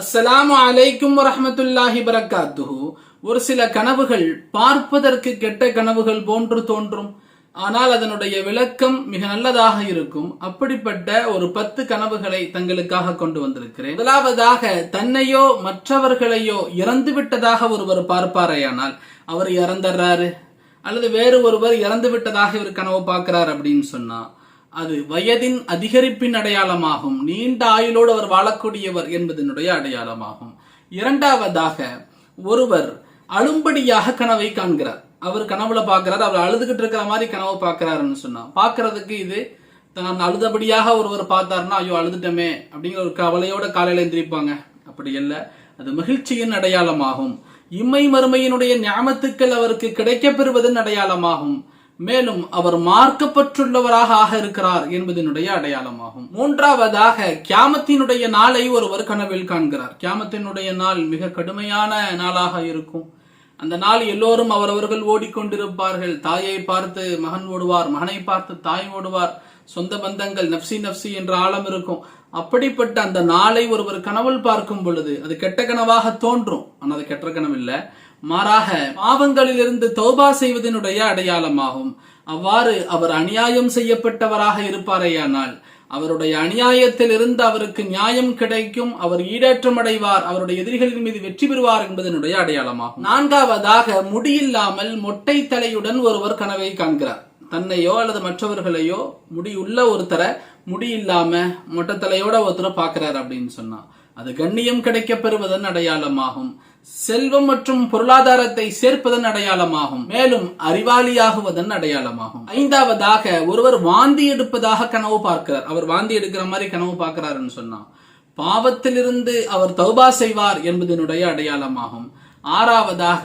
அஸ்ஸலாமு அலைக்கும் வரமத்துல்லாஹி பரக்காத்துஹு ஒரு சில கனவுகள் பார்ப்பதற்கு கெட்ட கனவுகள் போன்று தோன்றும். ஆனால் அதனுடைய விளக்கம் மிக நல்லதாக இருக்கும். அப்படிப்பட்ட ஒரு பத்து கனவுகளை தங்களுக்காக கொண்டு வந்திருக்கிறேன். முதலாவதாக தன்னையோ மற்றவர்களையோ இறந்து விட்டதாக ஒருவர் பார்ப்பாரையானால் அவர் இறந்துடுறாரு அல்லது வேறு ஒருவர் இறந்து விட்டதாக இவர் கனவு பார்க்கிறார் அப்படின்னு சொன்னா அது வயதின் அதிகரிப்பின் அடையாளமாகும். நீண்ட ஆயுளோடு அவர் வாழக்கூடியவர் என்பதனுடைய அடையாளமாகும். இரண்டாவதாக ஒருவர் அழும்படியாக கனவை காண்கிறார். அவர் கனவுல பார்க்கிறார் அவர் அழுதுகிட்டு இருக்கிற மாதிரி கனவு பார்க்கிறாருன்னு சொன்னா பார்க்கறதுக்கு இது தான் அழுதபடியாக ஒருவர் பார்த்தாருன்னா ஐயோ அழுதுட்டமே அப்படிங்கிற ஒரு கவலையோட காலையில எந்திரிப்பாங்க. அப்படி இல்லை அது மகிழ்ச்சியின் அடையாளமாகும். இம்மை மறுமையினுடைய ஞாபத்துக்கள் அவருக்கு கிடைக்கப்பெறுவதன் அடையாளமாகும். மேலும் அவர் மார்க்கப்பட்டுள்ளவராக ஆக இருக்கிறார் என்பதனுடைய அடையாளமாகும். மூன்றாவதாக கியாமத்தினுடைய நாளை ஒருவர் கனவில் காண்கிறார். கியாமத்தினுடைய நாள் மிக கடுமையான நாளாக இருக்கும். அந்த நாள் எல்லோரும் அவரவர்கள் ஓடிக்கொண்டிருப்பார்கள். தாயை பார்த்து மகன் ஓடுவார் மகனை பார்த்து தாய் ஓடுவார். சொந்த பந்தங்கள் நப்சி நப்சி என்ற ஆழம் இருக்கும். அப்படிப்பட்ட அந்த நாளை ஒருவர் கனவில் பார்க்கும் பொழுது அது கெட்ட கனவாக தோன்றும். ஆனால் அது கெட்ட கனவு மாறாக பாவங்களிலிருந்து தௌபா செய்வதனுடைய அடையாளமாகும். அவ்வாறு அவர் அநியாயம் செய்யப்பட்டவராக இருப்பாரேயானால் அவருடைய அநியாயத்தில் இருந்து அவருக்கு நியாயம் கிடைக்கும் அவர் ஈடேற்றம் அடைவார் அவருடைய எதிரிகளின் மீது வெற்றி பெறுவார் என்பதனுடைய அடையாளமாகும். நான்காவதாக முடியில்லாமல் மொட்டை தலையுடன் ஒருவர் கனவை காண்கிறார். தன்னையோ அல்லது மற்றவர்களையோ முடியுள்ள ஒருத்தரை முடி இல்லாம மொட்டை தலையோட ஒருத்தரை பார்க்கிறார் அப்படின்னு சொன்னா அது கண்ணியம் கிடைக்க பெறுவதன் அடையாளமாகும். செல்வம் மற்றும் பொருளாதாரத்தை சேர்ப்பதன் அடையாளமாகும். மேலும் அறிவாளியாகுவதன் அடையாளமாகும். ஐந்தாவதாக ஒருவர் வாந்தி எடுப்பதாக கனவு பார்க்கிறார். அவர் வாந்தி எடுக்கிற மாதிரி கனவு பார்க்கிறாருன்னு சொன்னா பாவத்திலிருந்து அவர் தௌபா செய்வார் என்பதனுடைய அடையாளமாகும். ஆறாவதாக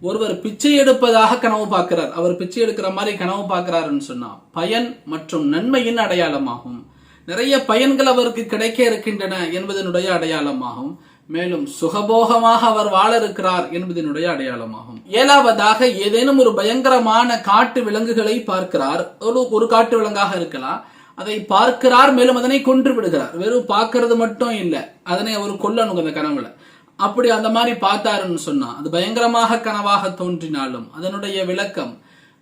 ஒருவர் பிச்சை எடுப்பதாக கனவு பார்க்கிறார். அவர் பிச்சை எடுக்கிற மாதிரி கனவு பார்க்கிறாருன்னு சொன்னா பயன் மற்றும் நன்மையின் அடையாளமாகும். நிறைய பயன்கள் அவருக்கு கிடைக்க இருக்கின்றன என்பதனுடைய அடையாளமாகும். மேலும் சுகபோகமாக அவர் வாழ இருக்கிறார் என்பதனுடைய அடையாளமாகும். ஏழாவதாக ஏதேனும் ஒரு பயங்கரமான காட்டு விலங்குகளை பார்க்கிறார். ஒரு ஒரு காட்டு விலங்காக இருக்கலாம். அதை பார்க்கிறார் மேலும் அதனை கொன்று விடுகிறார். வெறும் பார்க்கறது மட்டும் இல்லை அதனை அவர் கொல்லணும் அந்த கனவுல. அப்படி அந்த மாதிரி பார்த்தாருன்னு சொன்னா அது பயங்கரமாக கனவாக தோன்றினாலும் அதனுடைய விளக்கம்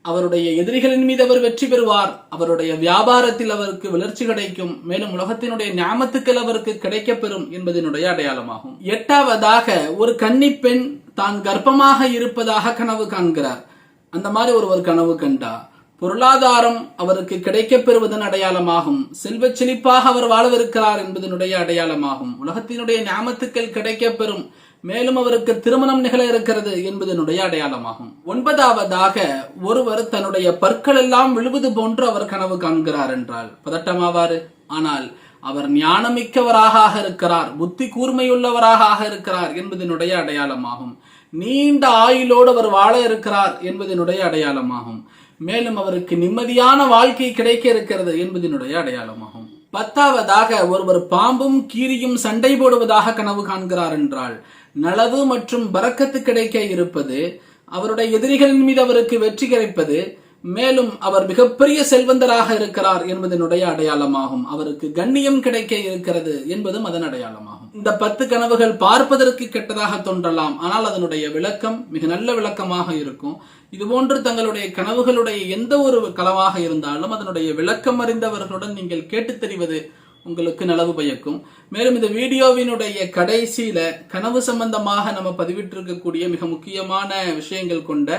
அவருடைய எதிரிகளின் மீது அவர் வெற்றி பெறுவார். அவருடைய வியாபாரத்தில் அவருக்கு வளர்ச்சி கிடைக்கும். மேலும் உலகத்தினுடைய ஞாபத்துக்கள் அவருக்கு கிடைக்கப்பெறும் என்பதனுடைய அடையாளமாகும். எட்டாவதாக ஒரு கன்னி பெண் தான் கர்ப்பமாக இருப்பதாக கனவு காண்கிறார். அந்த மாதிரி ஒருவர் கனவு கண்டா. பொருளாதாரம் அவருக்கு கிடைக்கப்பெறுவதன் அடையாளமாகும். செல்வ செழிப்பாக அவர் வாழவிருக்கிறார் என்பதனுடைய அடையாளமாகும். உலகத்தினுடைய ஞாபத்துக்கள் கிடைக்கப்பெறும். மேலும் அவருக்கு திருமணம் நிகழ இருக்கிறது என்பதனுடைய அடையாளமாகும். ஒன்பதாவதாக ஒருவர் தன்னுடைய பற்கள் எல்லாம் விழுவது போன்று அவர் கனவு காண்கிறார் என்றால் பதட்டமாவாரு. ஆனால் அவர் ஞானமிக்கவராக இருக்கிறார் புத்தி கூர்மையுள்ளவராக இருக்கிறார் என்பதனுடைய அடையாளமாகும். நீண்ட ஆயுளோடு அவர் வாழ இருக்கிறார் என்பதனுடைய அடையாளமாகும். மேலும் அவருக்கு நிம்மதியான வாழ்க்கை கிடைக்க இருக்கிறது என்பதனுடைய அடையாளமாகும். பத்தாவதாக ஒருவர் பாம்பும் கீரியும் சண்டை போடுவதாக கனவு காண்கிறார் என்றால் நலவு மற்றும் பறக்கத்து கிடைக்க இருப்பது அவருடைய எதிரிகளின் மீது அவருக்கு வெற்றி கிடைப்பது மேலும் அவர் மிகப்பெரிய செல்வந்தராக இருக்கிறார் என்பதனுடைய அடையாளமாகும். அவருக்கு கண்ணியம் கிடைக்க இருக்கிறது என்பதும் அதன் அடையாளமாகும். இந்த பத்து கனவுகள் பார்ப்பதற்கு கெட்டதாக தோன்றலாம் ஆனால் அதனுடைய விளக்கம் மிக நல்ல விளக்கமாக இருக்கும். இதுபோன்று தங்களுடைய கனவுகளுடைய எந்த ஒரு களமாக இருந்தாலும் அதனுடைய விளக்கம் அறிந்தவர்களுடன் நீங்கள் கேட்டுத் தெரிவது உங்களுக்கு நலவு பயக்கும். மேலும் இந்த வீடியோவினுடைய கடைசியில கனவு சம்பந்தமாக நம்ம பதிவிட்டிருக்கக்கூடிய மிக முக்கியமான விஷயங்கள் கொண்ட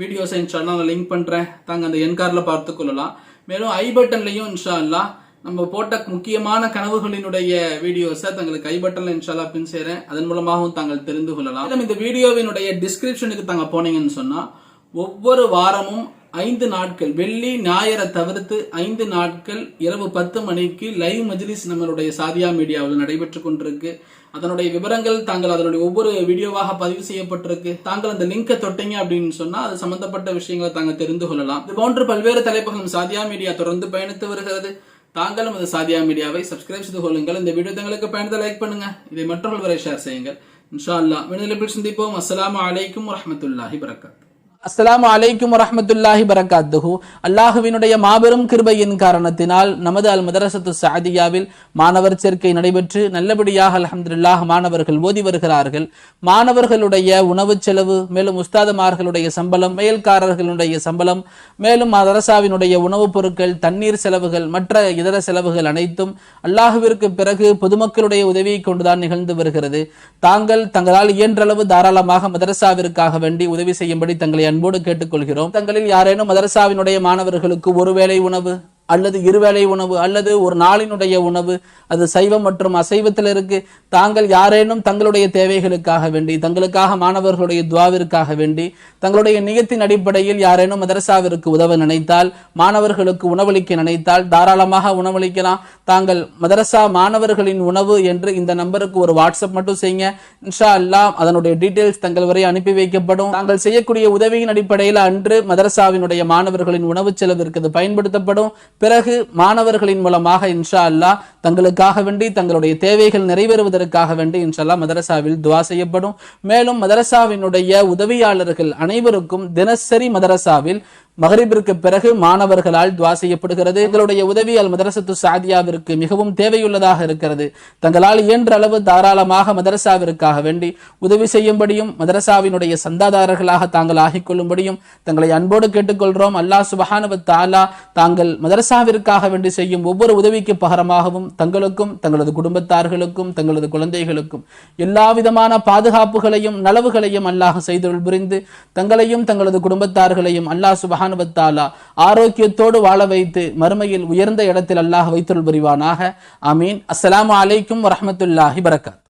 வீடியோஸை இன்ஷா நான் லிங்க் பண்றேன். தாங்க அந்த என்கார்ல பார்த்து கொள்ளலாம். மேலும் ஐ பட்டன்லையும் இன்ஷா அல்லா நம்ம போட்ட முக்கியமான கனவுகளினுடைய வீடியோஸை தங்களுக்கு ஐ பட்டன்ல இன்ஷால்லா பின் செய்கிறேன் அதன் மூலமாகவும் தாங்கள் தெரிந்து கொள்ளலாம். இந்த வீடியோவினுடைய டிஸ்கிரிப்ஷனுக்கு தாங்க போனீங்கன்னு சொன்னா ஒவ்வொரு வாரமும் ஐந்து நாட்கள். வெள்ளி ஞாயிறை தவிர்த்து ஐந்து நாட்கள் இரவு பத்து மணிக்கு லைவ் மஜ்லிஸ் நம்மளுடைய சாதியா மீடியாவில் நடைபெற்றுக் கொண்டிருக்கு. அதனுடைய விவரங்கள் தாங்கள் அதனுடைய ஒவ்வொரு வீடியோவாக பதிவு செய்யப்பட்டிருக்கு. தாங்கள் அந்த லிங்கை தொட்டீங்க அப்படின்னு சொன்னா அது சம்பந்தப்பட்ட விஷயங்களை தாங்க தெரிந்து கொள்ளலாம். இது போன்று பல்வேறு தலைப்புகளும் சாதியா மீடியா தொடர்ந்து பயணித்து வருகிறது. தாங்களும் அந்த சாதியா மீடியாவை சப்ஸ்கிரைப் செய்து கொள்ளுங்கள். இந்த வீடியோ தங்களுக்கு பயணத்தை லைக் பண்ணுங்க. இதை மற்றவர்கள் வரை ஷேர் செய்யுங்கள். இன்ஷா அல்லாஹ் விடுதலை சந்திப்போம். அஸ்லாம் அலைக்கும் வரமத்துல்லாஹி வரகாத் அஸ்ஸலாமு அலைக்கும் வரஹ்மத்துல்லாஹி பரகாத்துஹு அல்லாஹுவினுடைய மாபெரும் கிருபையின் காரணத்தினால் நமது அல் மதரசத்து சாதியாவில் மாணவர் சேர்க்கை நடைபெற்று நல்லபடியாக அலமதுல்லாஹ் மாணவர்கள் ஓதி வருகிறார்கள். மாணவர்களுடைய உணவு செலவு மேலும் உஸ்தாதமார்களுடைய சம்பளம் மேல்காரர்களுடைய சம்பளம் மேலும் மதரசாவினுடைய உணவுப் பொருட்கள் தண்ணீர் செலவுகள் மற்ற இதர செலவுகள் அனைத்தும் அல்லாஹுவிற்கு பிறகு பொதுமக்களுடைய உதவியை கொண்டுதான் நிகழ்ந்து வருகிறது. தாங்கள் தங்களால் இயன்றளவு தாராளமாக மதரசாவிற்காக வேண்டி உதவி செய்யும்படி தங்களை அன்போடு கேட்டுக்கொள்கிறோம். தங்களில் யாரேனும் மதரசாவினுடைய மாணவர்களுக்கு ஒருவேளை உணவு? அல்லது இருவேளை உணவு அல்லது ஒரு நாளினுடைய உணவு அது சைவம் மற்றும் அசைவத்தில் இருக்கு. தாங்கள் யாரேனும் தங்களுடைய தேவைகளுக்காக வேண்டி தங்களுக்காக மாணவர்களுடைய துவாவிற்காக வேண்டி தங்களுடைய நியத்தின் அடிப்படையில் யாரேனும் மதரசாவிற்கு உதவ நினைத்தால் மாணவர்களுக்கு உணவளிக்க நினைத்தால் தாராளமாக உணவளிக்கலாம். தாங்கள் மதரசா மாணவர்களின் உணவு என்று இந்த நம்பருக்கு ஒரு வாட்ஸ்அப் மட்டும் செய்யுங்க. இன்ஷா அல்லாஹ் அதனுடைய டீட்டெயில்ஸ் தங்கள் வரை அனுப்பி வைக்கப்படும். தாங்கள் செய்யக்கூடிய உதவியின் அடிப்படையில் அன்று மதரசாவினுடைய மாணவர்களின் உணவு செலவிற்கு அது பயன்படுத்தப்படும். பிறகு மாணவர்களின் மூலமாக இன்ஷா அல்லாஹ் தங்களுக்காக வேண்டி தங்களுடைய தேவைகள் நிறைவேறுவதற்காக வேண்டி இன்ஷல்லா மதரசாவில் துவா செய்யப்படும். மேலும் மதரசாவினுடைய உதவியாளர்கள் அனைவருக்கும் தினசரி மதரசாவில் மகரிபிற்கு பிறகு மாணவர்களால் துவா செய்யப்படுகிறது. எங்களுடைய உதவியால் மதரசத்து சாதியாவிற்கு மிகவும் தேவையுள்ளதாக இருக்கிறது. தங்களால் இயன்ற அளவு தாராளமாக மதரசாவிற்காக வேண்டி உதவி செய்யும்படியும் மதரசாவினுடைய சந்தாதாரர்களாக தாங்கள் ஆகிக் கொள்ளும்படியும் தங்களை அன்போடு கேட்டுக்கொள்கிறோம். அல்லாஹ் சுபஹானவ தாலா தாங்கள் மதரசாவிற்காக வேண்டி செய்யும் ஒவ்வொரு உதவிக்கு பகரமாகவும் தங்களுக்கும் தங்களது குடும்பத்தார்களுக்கும் தங்களது குழந்தைகளுக்கும் எல்லா விதமான பாதுகாப்புகளையும் நலவுகளையும் அல்லாஹ் செய்தொருள் புரிந்து தங்களையும் தங்களது குடும்பத்தார்களையும் அல்லாஹ் சுபஹானுவத்தாலா ஆரோக்கியத்தோடு வாழ வைத்து மறுமையில் உயர்ந்த இடத்தில் அல்லாஹ் வைத்தொருள் புரிவானாக. அமீன் அஸ்லாம் அலைக்கும் வரமத்துல்லாஹி வரகாத்